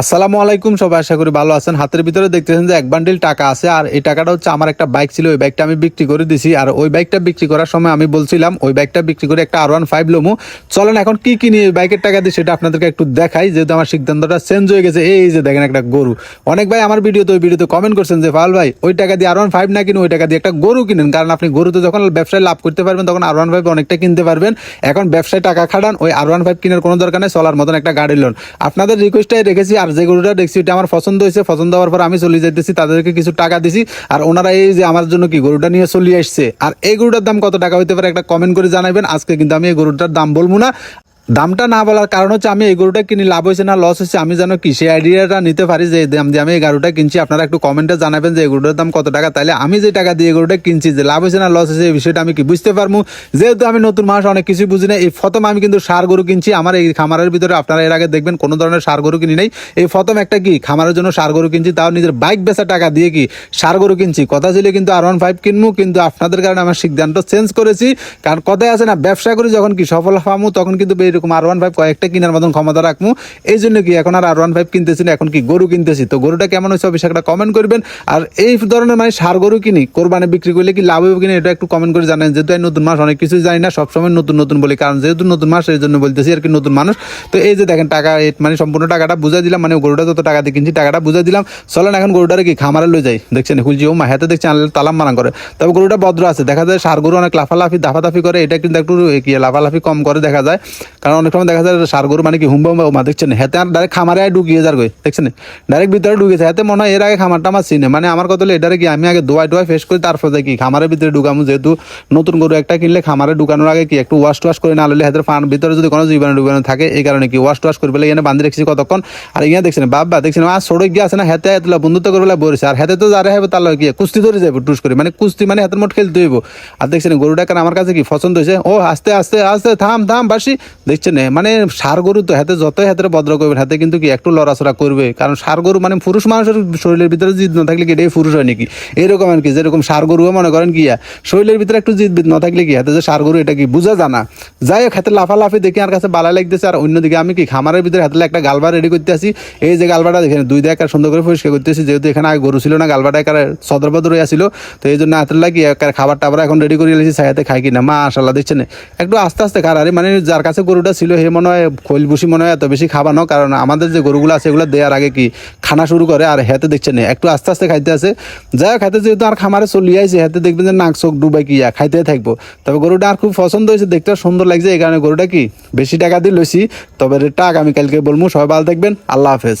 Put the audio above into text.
আসসালামু আলাইকুম, সবাই আশা করি ভালো আছেন। হাতের ভিতরে দেখতেছেন যে এক বান্ডিল টাকা আছে, আর এই টাকাটা হচ্ছে আমার একটা বাইক ছিল, ওই বাইকটা আমি বিক্রি করে দিছি। আর ওই বাইকটা বিক্রি করার সময় আমি বলছিলাম, ওই বাইকটা বিক্রি করে একটা আর ওয়ান ফাইভ লোমু। চলেন এখন কি কিনি ওই বাইকের টাকা দিয়ে সেটা আপনাদেরকে একটু দেখাই, যেহেতু আমার সিদ্ধান্তটা চেঞ্জ হয়ে গেছে। এই যে দেখেন একটা গরু। অনেক ভাই আমার ভিডিওতে ওই ভিডিওতে কমেন্ট করছেন যে ফাল ভাই, ওই টাকা দিয়ে আর ওয়ান ফাইভ না কিনে ওই টাকা দিয়ে একটা গরু কিনেন। কারণ আপনি গরুতে যখন ব্যবসায় লাভ করতে পারবেন, তখন আর ওয়ান ফাইভ অনেকটা কিনতে পারবেন। এখন ব্যবসায় টাকা খাটান, ওই আর ওয়ান ফাইভ কেনার কোনো দরকার নেই, চলার মতন একটা গাড়ি লোন। আপনাদের রিকোয়েস্টটাই রেখেছি আর যে গরুটা দেখছি ওটা আমার পছন্দ হয়েছে, পছন্দ হওয়ার পর আমি চলে যাইতেছি, তাদেরকে কিছু টাকা দিছি। আর ওনারা এই যে আমার জন্য কি গরুটা নিয়ে চলিয়ে আসছে, আর এই গরুটার দাম কত টাকা হইতে পারে একটা কমেন্ট করে জানাবেন আজকে কিন্তু আমি এই গরুটার দাম বলব না। দামটা না বলার কারণ হচ্ছে আমি এই গরুটা কিনি, লাভ হয়েছে না লস হয়েছে। আমি যেন কি সেই আইডিয়াটা নিতে পারি যে দাম দিয়ে আমি এই গরুটা কিনছি। আপনারা একটু কমেন্টে জানাবেন যে, এই গরুটার দাম কত টাকা। তাহলে আমি যে টাকা দিয়ে গরুটা কিনছি, যে লাভ হয়েছে না লস হয়েছে, এই বিষয়টা আমি কি বুঝতে পারব? যেহেতু আমি নতুন মানুষ, অনেক কিছু বুঝি না। এই প্রথম আমি কিন্তু সার গরু কিনছি। আমার এই খামারের ভিতরে আপনারা এর আগে দেখবেন, কোনো ধরনের সার গরু কিনি নাই। এই প্রথম একটা কি, খামারের জন্য সার গরু কিনছি, তাও নিজের বাইক বেচা টাকা দিয়ে কি সার গরু কিনছি। কথা ছিল কিন্তু আর ওয়ান ফাইভ কিনবো, কিন্তু আপনাদের কারণে আমার সিদ্ধান্ত চেঞ্জ করেছি। কারণ কথায় আছে না, ব্যবসা করি যখন কি সফল হব, তখন কিন্তু এরকম আর ওয়ান ফাইভ কয়েকটা কেনার মতন ক্ষমতা রাখব এই জন্য কি এখন আর আর ওয়ান ফাইভ কিনতেছি না, এখন কি গরু কিনতেছি? তো গরুটা কেমন হয়েছে অবশ্যই একটা কমেন্ট করবেন। আর এই ধরনের মানে সার গরু কিনি, কোরবানি বিক্রি করলে কি লাভ হবে কিনা এটা একটু কমেন্ট করে জানেন। যেহেতু নতুন মাস, অনেক কিছু জানি না, সবসময় নতুন নতুন বলি, কারণ যেহেতু নতুন মাস, এই জন্য বলতেছি আর কি নতুন মানুষ। তো এই যে দেখেন, টাকা মানে সম্পূর্ণ টাকাটা বুঝাই দিলাম মানে গরুটা যত টাকা দিয়ে কিনছি, টাকাটা বুঝাই দিলাম। চলেন এখন গরুটারে কি খামারে লই যাই। দেখছেন খুলছি ও মাহাতে দেখছেন আনলে তালাম মানা করে। তবে গরুটা ভদ্র আছে, দেখা যায় সার গরু অনেক লাফালাফি, দাফাদাফি করে, এটা কিন্তু একটু লাফালাফি কম করে দেখা যায়। কারণ অনেক সময় দেখা যায় সার গরু মানে কি হুম্বা মা দেখছেন হেতে আর ডাইরেক্ট খামারে ঢুকিয়ে যার গই, দেখছেন ডাইরেক্ট ভিতরে ঢুকেছে হাতে মনে হয় এর আগে খামারটা আমার চিনে। মানে আমার কথা হলো, এটারে কি আমি আগে দোয়াই টোয়াই ফেস করি, তারপর কি খামারের ভিতরে ঢুকামু। যেহেতু নতুন গরু একটা কিনলে খামারে ঢুকানোর আগে কি একটু ওয়াশ টোয়াশ করে না হলে হাতের ফান ভিতরে যদি কোনো জীবাণু ঢুকানো থাকে, এই কারণে কি ওয়াশ টোয়াশ করে পেলে এখানে বান্ধি রেখেছি কতক্ষণ। আর ইয়া দেখছেন বাবা দেখছেন আর সড়ক গিয়ে আছে না, হেতে হাতে বন্ধুত্ব করে বেলা বলেছে আর হাতে তো যারা হবে তার কি, কুস্তি ধরে যাবে টুস করে। মানে কুস্তি মানে হাতের মোট খেলতে হইব। আর দেখছেন গরুটা কারণ আমার কাছে কি পছন্দ হয়েছে? ও, আস্তে আস্তে আস্তে, থাম থাম, বাসি। দেখছেন মানে সার গরু তো হাতে যতই হাতে ভদ্র করবে হাতে কিন্তু কি একটু লড়াচড়া করবে? কারণ সার গরু মানে পুরুষ মানুষের শরীরের ভিতরে জিদ না থাকলে কি এটাই পুরুষ হয় নাকি? এরকম আর কি, যেরকম সার গরু মনে করেন কি শরীরের ভিতরে একটু জিদ না থাকলে কি, হাতে যে সার গরু, এটা কি বুঝা জানা যাই হোক, হাতে লাফালাফি দেখি আর কাছে বালা লাগতেছে, আর অন্যদিকে আমি কি খামারের ভিতরে হাতে একটা গালবা রেডি করতে আসি এই যে গালবাটা দেখেন, দুই দেখার সুন্দর করে পরিষ্কার করতেছি যেহেতু এখানে আগে গরু ছিল না গালবাটা একার সদর বদর আসছিল তো এই জন্য হাতের লাগি খাবার টাবার এখন রেডি করে এলেছি সাইতে খাই কিনা মা আশাল্লাহ দেখছেন একটু আস্তে আস্তে খার আরে মানে যার কাছে গরুটা ছিল সে মনে হয় খৈল ভুসি মনে হয় এত বেশি খাবানো কারণ আমাদের যে গরুগুলো আছে, এগুলো দেওয়ার আগে কি খানা শুরু করে আর হেতে দেখছে না। একটু আস্তে আস্তে খাইতে আছে। যাই খাইতে যেহেতু আর খামারে চলিয়ে আইছে, হেতে দেখবেন যে নাক, চোখ ডুবাই কি খাইতে থাকব। তবে গরুটা আর খুব পছন্দ হয়েছে, দেখতে সুন্দর লাগছে। এই কারণে গরুটা কি বেশি টাকা দিয়ে লইছি, তবে রেটটা আগামীকালকে বলব। সবাই ভালো থাকবেন। আল্লাহ হাফেজ।